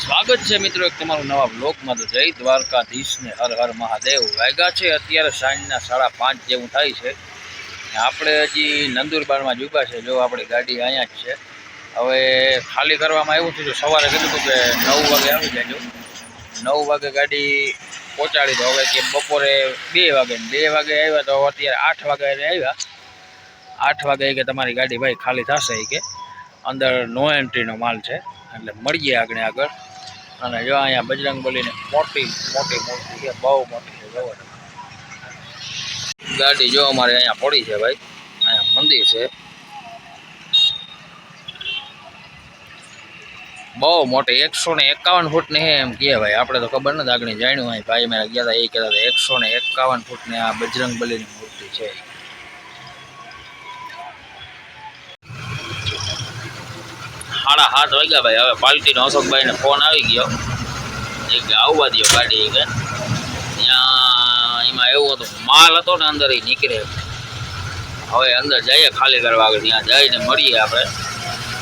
સ્વાગત છે મિત્રો એક તમારું નવા બ્લોકમાં તો જય દ્વારકાધીશ ને હર હર મહાદેવ. વાગ્યા છે અત્યારે સાંજના સાડા પાંચ જેવું થાય છે. આપણે હજી નંદુરબારમાં જુબા છે. જો આપણી ગાડી અહીંયા જ છે. હવે ખાલી કરવામાં આવ્યું છે. જો સવારે કીધું હતું કે નવ વાગે આવી જાજો નવ વાગે ગાડી પહોંચાડી દો. હવે કે બપોરે બે વાગે. બે વાગે આવ્યા તો અત્યારે આઠ વાગે આવ્યા. આઠ વાગે કે તમારી ગાડી ભાઈ ખાલી થશે કે. અંદર નો એન્ટ્રીનો માલ છે. એટલે મળીએ આગળ આગળ. અને જો અહીંયા બજરંગ બલીની મોટી મોટી મૂર્તિ છે, બહુ મોટી છે ગાડી જો અમારે અહીંયા પડી છે ભાઈ, અહીંયા મંદિર છે. બહુ મોટી, એકસો ને એકાવન ફૂટની છે એમ કહે ભાઈ. આપણે તો ખબર નથી આગળ જાણ્યું અહીં. ભાઈ મેં ગયા હતા એ કહેતા હતા, એકસો ને એકાવન ફૂટની આ બજરંગ બલીની મૂર્તિ છે. સાડા સાત વાગ્યા ભાઈ. હવે પાલટીનો અશોકભાઈને ફોન આવી ગયો. એ કે આવવા દો ગાડી કે. ત્યાં એમાં એવું હતું, માલ હતો ને અંદર એ નીકળે. હવે અંદર જઈએ ખાલી કરવા આગળ. ત્યાં જઈને મળીએ આપણે.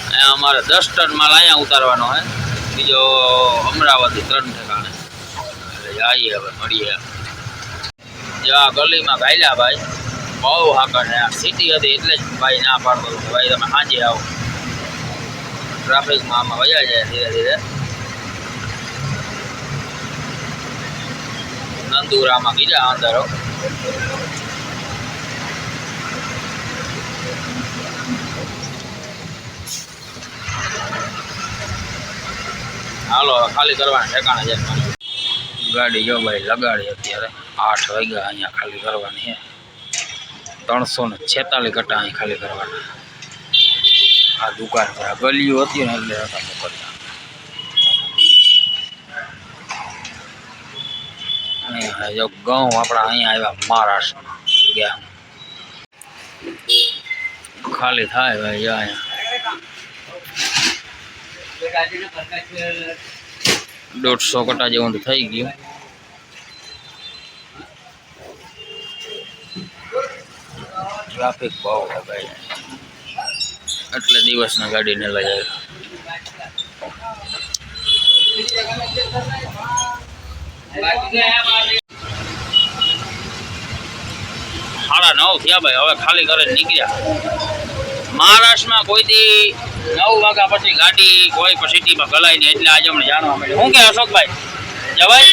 અહીંયા અમારે દસ ટન માલ અહીંયા ઉતારવાનો હે. બીજો અમદાવાદથી ત્રણ ઠેકાણે. એટલે જઈએ હવે, મળીએ. જ્યાં ગલીમાં ગાયલા ભાઈ, બહુ હાકડ સિટી હતી એટલે જ ભાઈ ના પાડતો ભાઈ, તમે સાંજે આવો. ટ્રાફિકમાં આમાં વયા જાય ધીરે ધીરે. નંદુરામાં બીજા અંદરો હાલો ખાલી કરવાના ઠેકાણા છે. ગાડી જો ભાઈ લગાડી અત્યારે. આઠ વાગ્યા અહીંયા ખાલી કરવાની છે. ત્રણસો ને છેતાલીસ કટ્ટા અહીં ખાલી કરવાના. આ દુકાન આ ગલીઓ હતી ને એટલે હતા મોકલતા. જો ઘઉં આપણા અહીંયા આવ્યા મહારાષ્ટ્રમાં. ગયા. ખાલી થાય ભાઈ, જો અહીંયા. દોઢસો કટા જેવું તો થઈ ગયું. ટ્રાફિક બહુ હોય ભાઈ. એટલે દિવસના ગાડીને લઈ જાય સાડા નવ થયા ભાઈ, હવે ખાલી કરે નીકળ્યા. મહારાષ્ટ્રમાં કોઈથી નવ વાગ્યા પછી ગાડી કોઈ પણ સિટીમાં ગલાય નહીં, એટલે આજે અમને જાણવા મળ્યું. શું કે અશોકભાઈ? જવાય?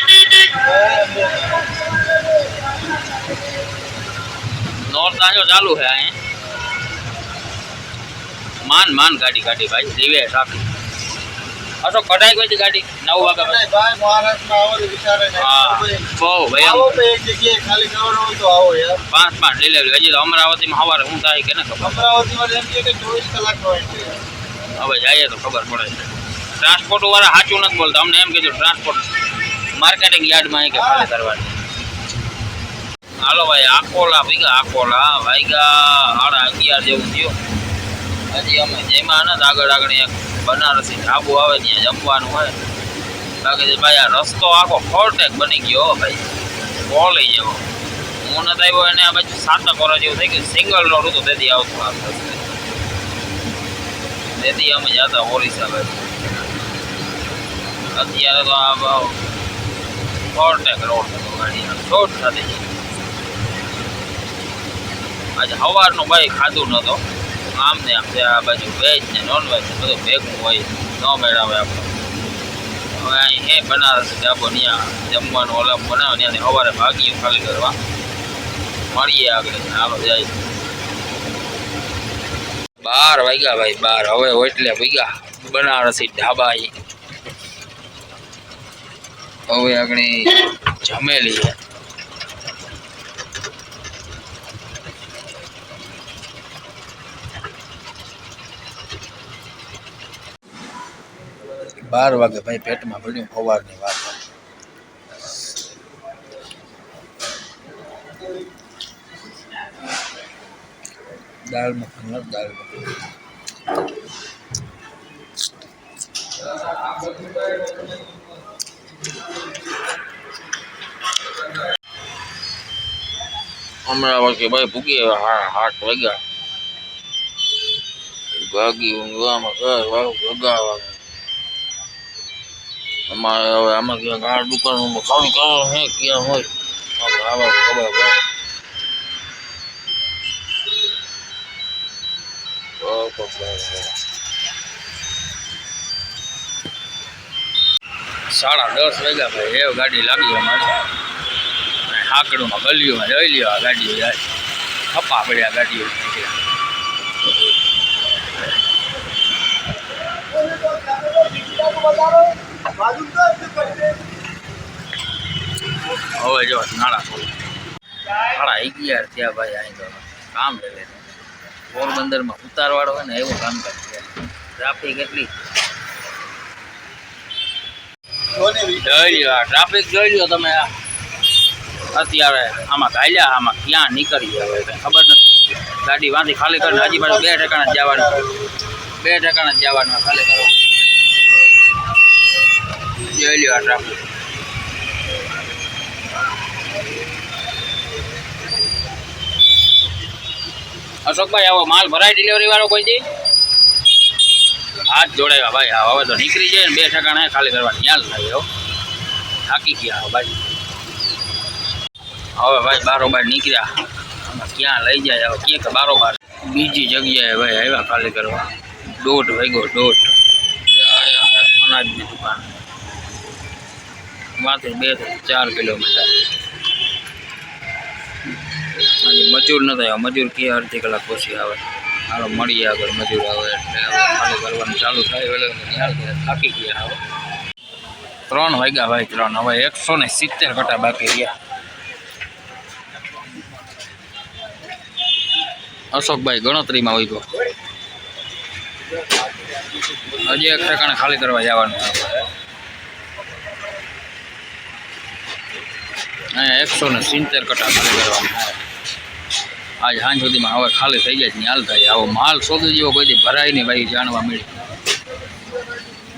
નોર્થ આજો ચાલુ છે અહીં. માન માન ગાડી ગાડી ભાઈ દિવે ટ્રાફિક અશોક કઢાઈ ગઈ ગાડી નવ વાગ્યા વિચારે હા બહુ ભયંકર પાંચ પાંચ ડિલિવરી હજી તો અમરાવતીમાં સવારે શું થાય કે ને ખબર. હવે જઈએ તો ખબર પડે. ટ્રાન્સપોર્ટ વાળા સાચું નથી બોલતા. અમને એમ કીધું ટ્રાન્સપોર્ટ માર્કેટિંગ યાર્ડમાં કે ખાલી કરવાની. હાલો ભાઈ આકોલા ભીગા આકોલા ભાઈગા સાડા અગિયાર જેવું થયું. હજી અમે જેમાં ને આગળ આગળ એક બનારસી ઢાબુ આવે ત્યાં જમવાનું હોય. બાકી ભાઈ આ રસ્તો આખો ફોરટેક બની ગયો ભાઈ. બોલી જેવો હું નથી આવ્યો એને આ બાજુ સાતક વર્ષ જેવું થઈ ગયું. સિંગલ રોડ હતું, તેથી આવતું આ રસ્તે. તેથી અમે જતા ઓરિસ્સા ભાઈ અત્યારે તો આ ફોરટેક રોડ હતો ગાડી શોર્ટ થતી આજે સવારનું ભાઈ ખાધું નહોતો. આમ ને આમ આ બાજુ વેજ ને નોન વેજ બધું ભેગું હોય, ન મેળવે આપણે. હવે અહીં હે બનારસ ડાબો ત્યાં જમવાનું ઓલા બનાવે ત્યાં સવારે ભાગીએ ખાલી કરવા. મળીએ આગળ હાલો જાય. બાર વાગ્યા ભાઈ, બાર. હવે એટલે વાગ્યા બનારસી ઢાબા. હવે આગળ જમેલી બાર વાગે ભાઈ પેટમાં ભર્યું સવારની વાત. દાળ મખની દાળ હમણાં અમરાવતી ભાઈ ભૂગી હા, હાથ વાગ્યા. ભાગી ઊંઘવામાં ઘર વાવ ભગાવા. અમારે હવે આમાં ક્યાં ગાળ દુકાનોમાં કામ કરો હે, ક્યાં હોય? આવા ખબર. સાડા દસ વાગ્યા ભાઈ એ ગાડી લાગી અમારે. હાકડુમાં ગલીઓમાં જઈ લ્યો, આ ગાડીઓ જાય. ખપા પડ્યા ગાડીઓ હવે જો નાળા ખોલ સાડા અગિયાર થયા ભાઈ અહીં તો કામ લે પોરબંદરમાં ઉતારવાળો હોય ને એવું કામકાજ છે ટ્રાફિક એટલી જોઈ લ્યો આ ટ્રાફિક જોઈ લ્યો તમે આ. અત્યારે આમાં ગાલ્યા આમાં ક્યાં નીકળી હવે કઈ ખબર નથી ગાડી વાંધી ખાલી કરીને હજી પાછું બે ઠેકાણે જ જવાનું. બે ઠેકાણે જ જવાનું ખાલી કરો જોઈ લ્યો અશોકભાઈ, આવો માલ ભરાય ડિલિવરી વાળો કોઈ દી હાથ જોડાયા ભાઈ હા હવે તો નીકળી જાય ને બે ઠેકાણે ખાલી કરવાની, યાદ થાય હો. થાકી ગયા ભાઈ. હવે ભાઈ બારોબાર નીકળ્યા. ક્યાં લઈ જાય, હવે ક્યાંક બારોબાર? બીજી જગ્યાએ ભાઈ આવ્યા ખાલી કરવા. દોઢ વાગ્યો, દોઢ. અનાજની દુકાન માંથી બે ચાર કિલોમીટર. મજૂર ન થાય, મજૂર કે અડધી કલાક પછી આવે. હાલો, મળીએ આગળ, મજૂર આવે એટલે ખાલી કરવાનું ચાલુ થાય, એટલે થાકી ગયા આવે ત્રણ વાગ્યા ભાઈ, ત્રણ. હવે એકસો ને સિત્તેર કટા બાકી રહ્યા. અશોકભાઈ ગણતરીમાં હોય ગયો હજી એક ઠેકાણે ખાલી કરવા જવાનું. અહીંયા એકસો ને સિત્તેર કટા ખાલી કરવાનું છે. આજ સાંજ સુધીમાં હવે ખાલી થઈ જાય છે હાલ થાય. આવો માલ શોધી જેવો કોઈ દી ભરાય નહીં ભાઈ, જાણવા મળી.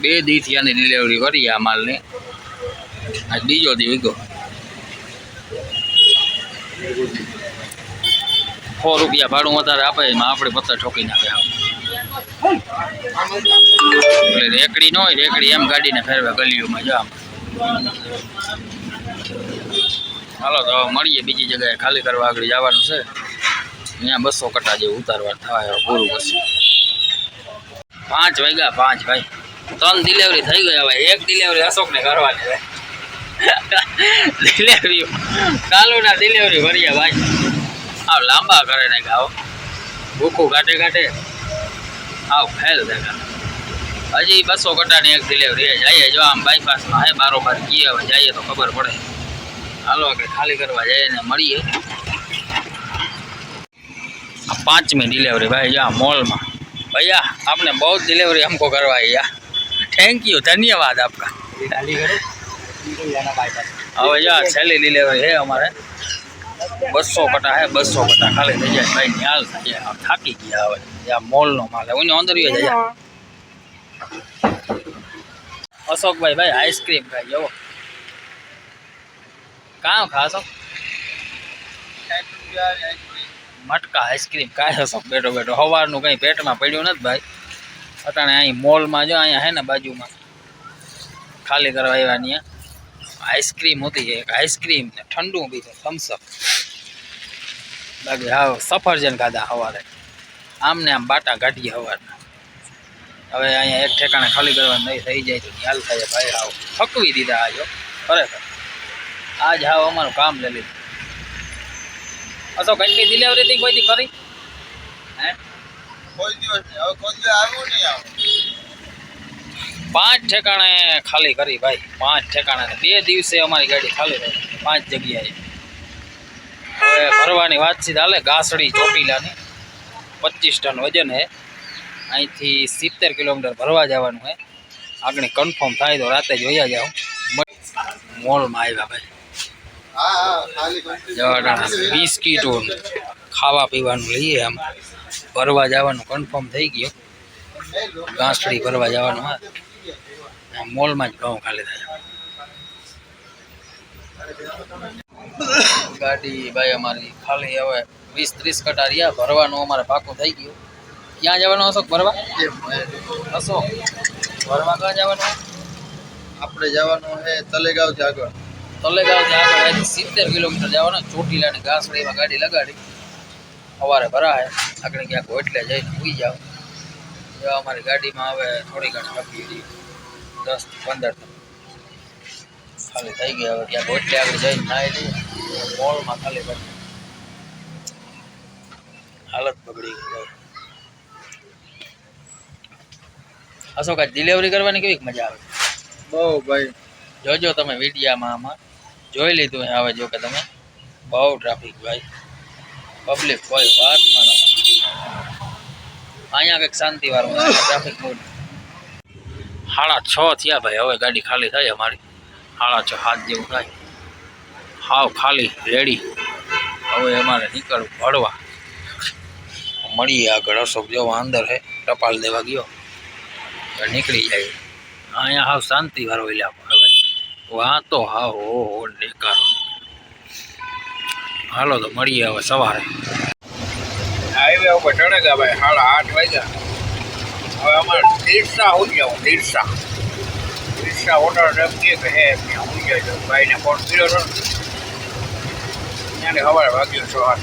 બે દીથી આની ડિલિવરી કરી આ માલની. આજ બીજો દી વીગો સો રૂપિયા ભાડું વધારે આપે, એમાં આપણે પત્તા ઠોકી નાખે આમ. એટલે રેકડી ન હોય, રેકડી એમ ગાડીને ફેરવે ગલીઓમાં, જા હાલો, તો મળીએ બીજી જગ્યાએ ખાલી કરવા આગળ જવાનું છે. અહીંયા બસો કટા જેવું ઉતારવા થાય પૂરું પછી. પાંચ વાગ્યા, પાંચ, ભાઈ. ત્રણ ડિલિવરી થઈ ગઈ હવે એક ડિલિવરી અશોકને કરવાની છે. ડિલિવરી કાલુના ડિલિવરી ભરીએ ભાઈ. આવ લાંબા કરે ને આવ ભૂખું કાઢે કાઢે આવ, ફેલ દેખા હજી બસો કટાની એક ડિલિવરી જઈએ જો આમ બાયપાસમાં હે બારોબાર ગીએ હવે જઈએ તો ખબર પડે હાલો આપણે ખાલી કરવા જઈએ ને મળીએ પાંચમી ડિલિવરી ભાઈ જા મોલમાં ભૈયા આપને બહુ ડિલિવરી હમકો કરવા યા થેન્ક યુ ધન્યવાદ આપકા હવે જા છેલ્લી ડિલિવરી હે અમારે બસો કટા હે બસો કટા ખાલી થઈ જાય ભાઈ હાલ થઈ જાય થાકી ગયા હવે યા મોલનો માલ હું અંદર જાય અશોકભાઈ ભાઈ આઈસ્ક્રીમ ખાઈ જવો કાં ખાશો મટકા આઈસ્ક્રીમ કાંઈ અશોક બેઠો બેઠો સવારનું કંઈ પેટમાં પડ્યું નથી ભાઈ. અટાણે અહીં મોલમાં જો, અહીંયા હે ને બાજુમાં. ખાલી કરવા આવ્યા ત્યાં આઈસ્ક્રીમ હતી એક આઈસ્ક્રીમ ને ઠંડુ બી છે, થમ્સઅપ. બાકી હા સફરજન ખાધા સવારે આમ ને આમ બાટા કાઢીએ સવારના હવે અહીંયા એક ઠેકાણે ખાલી કરવા નહીં થઈ જાય તો ખ્યાલ થાય ભાઈ હાવ. થકવી દીધા આજો ખરેખર. આજ હાવ અમારું કામ લઈ લીધું. અસો એટલી ડિલિવરી થી કોઈ દી કરી હે? કોઈ દિવસ હવે કોઈ દિવસ આવ્યું નહીં આવું. પાંચ ઠેકાણે ખાલી કરી ભાઈ. પાંચ ઠેકાણે બે દિવસે અમારી ગાડી ખાલી રહી. પાંચ જગ્યાએ. હવે ભરવાની વાતચીત હાલે. ઘાસડી ચોટીલાની. પચીસ ટન વજન હે. અહીંથી સિત્તેર કિલોમીટર ભરવા જવાનું હે આગળ કન્ફર્મ થાય તો રાતે જોયા જાઓ. મોલમાં આવ્યા ભાઈ. બિસ્કીટો ખાવા પીવાનું લઈએ આમ. ભરવા જવાનું કન્ફર્મ થઈ ગયો. ઘાસડી ભરવા જવાનું હા. મોલમાં જ ભાવ ખાલી થાય. ગાડી ભાઈ અમારી ખાલી હવે વીસ ત્રીસ કટા રહ્યા ભરવાનું અમારે પાકું થઈ ગયું. ક્યાં જવાનું અશોક ભરવા? અશોક ભરવા ક્યાં જવાનું? આપણે જવાનું છે તલેગાંવથી આગળ. તલેગાંવથી આગળ અહીંથી સિત્તેર કિલોમીટર જવાના. ચોટીલાની ઘાસડીમાં ગાડી લગાડી. સવારે ભરાય. આગળ ક્યાંક હોટલે જઈને સુઈ જાવ જો અમારી ગાડીમાં હવે થોડી ઘણી ટપી રહી દસ પંદર ખાલી થઈ ગઈ હવે. ક્યાંક હોટલે આગળ જઈને નાહી લઈએ. મોલમાં ખાલી કરી હાલત બગડી ગઈ ભાઈ અશોક ડિલિવરી કરવાની કેવી મજા આવે? બહુ ભાઈ. જોજો તમે વિડીયામાં આમાં. જોઈ લીધું હવે જો કે તમે. બહુ ટ્રાફિક ભાઈ. પબ્લિક કોઈ વાત માનો. અહીંયા કંઈક શાંતિ વાળું ટ્રાફિક બહુ સાડા છ થયા ભાઈ હવે ગાડી ખાલી થાય અમારી. સાડા છ હાથ જેવું થાય. હાવ ખાલી રેડી હવે અમારે નીકળવું ભળવા મળીએ આગળ અશોક જેવા અંદર હે ટપાલ દેવા ગયો. નીકળી જાય. અહીંયા હાવ શાંતિ વાળો ઇલાકો હવે. વાંધો હાવ, હો હો ડેકારો હાલો તો મળીએ હવે સવારે. હાઈવે ઉપર ચડેગા ભાઈ સાડા આઠ વાગ્યા. હવે અમારે તીરસા હોઈ જાવ તીરસા. તીરસા હોટલ એમ કે હે, ત્યાં હોઈ જાય ભાઈને ફોન કર્યો હતો ત્યાંની સવારે વાગ્યો સવાર